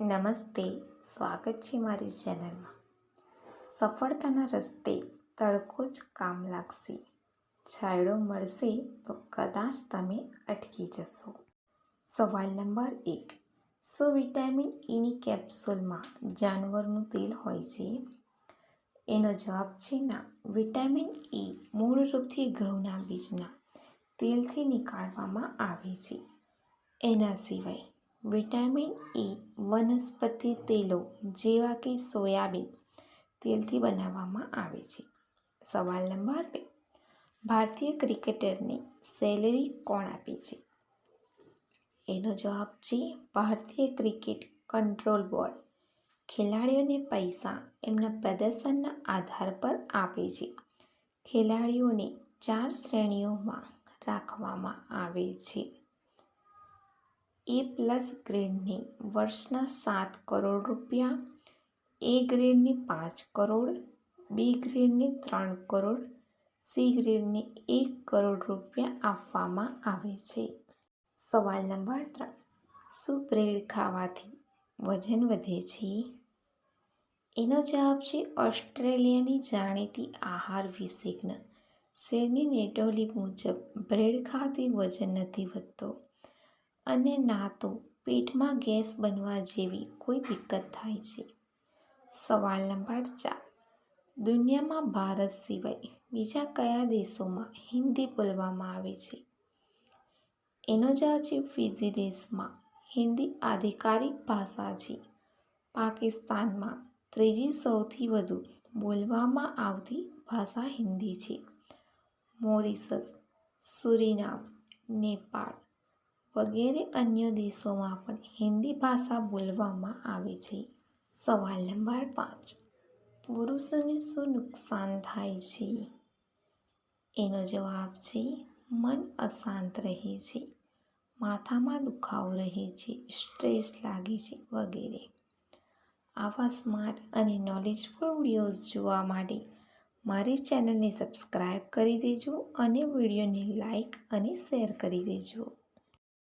નમસ્તે, સ્વાગત છે મારી ચેનલમાં. સફળતાના રસ્તે તડકો જ કામ લાગશે. છાંયડો મળશે તો કદાચ તમે અટકી જશો. સવાલ નંબર એક. શું વિટામિન ઈની કેપ્સ્યુલમાં જાનવરનું તેલ હોય છે? એનો જવાબ છે ના. વિટામિન ઈ મૂળ રૂપથી ઘઉંના બીજના તેલથી નીકાળવામાં આવે છે. એના સિવાય વિટામિન ઇ વનસ્પતિ તેલો જેવા કે સોયાબીન તેલથી બનાવવામાં આવે છે. સવાલ નંબર બે. ભારતીય ક્રિકેટરને સેલેરી કોણ આપે છે? એનો જવાબ છે, ભારતીય ક્રિકેટ કંટ્રોલ બોર્ડ. ખેલાડીઓને પૈસા એમના પ્રદર્શનના આધાર પર આપે છે. ખેલાડીઓને ચાર શ્રેણીઓમાં રાખવામાં આવે છે. એ પ્લસ ગ્રેડની વર્ષના સાત કરોડ રૂપિયા, એ ગ્રેડની પાંચ કરોડ, બી ગ્રેડની ત્રણ કરોડ, સી ગ્રેડને એક કરોડ રૂપિયા આપવામાં આવે છે. સવાલ નંબર ત્રણ. શું બ્રેડ ખાવાથી વજન વધે છે? એનો જવાબ છે ઓસ્ટ્રેલિયાની જાણીતી આહાર વિશેષજ્ઞ. શેરની નેટોલી મુજબ બ્રેડ ખાવાથી વજન નથી વધતો. અને ના તો પેટમાં ગેસ બનવા જેવી કોઈ દિક્કત થાય છે. સવાલ નંબર ચાર. દુનિયામાં ભારત સિવાય બીજા કયા દેશોમાં હિન્દી બોલવામાં આવે છે? એનો જવાબ છે ફિજી દેશમાં હિન્દી આધિકારિક ભાષા છે. પાકિસ્તાનમાં ત્રીજી સૌથી વધુ બોલવામાં આવતી ભાષા હિન્દી છે. મોરિશસ, સુરીનામ, નેપાળ વગેરે અન્ય દેશોમાં પણ હિન્દી ભાષા બોલવામાં આવે છે. સવાલ નંબર પાંચ. પુરુષોને શું નુકસાન થાય છે? એનો જવાબ છે, મન અશાંત રહે છે, માથામાં દુખાવો રહે છે, સ્ટ્રેસ લાગે છે વગેરે. આવા સ્માર્ટ અને નોલેજફુલ વિડીયોઝ જોવા માટે મારી ચેનલને સબસ્ક્રાઈબ કરી દેજો અને વિડીયોને લાઈક અને શેર કરી દેજો.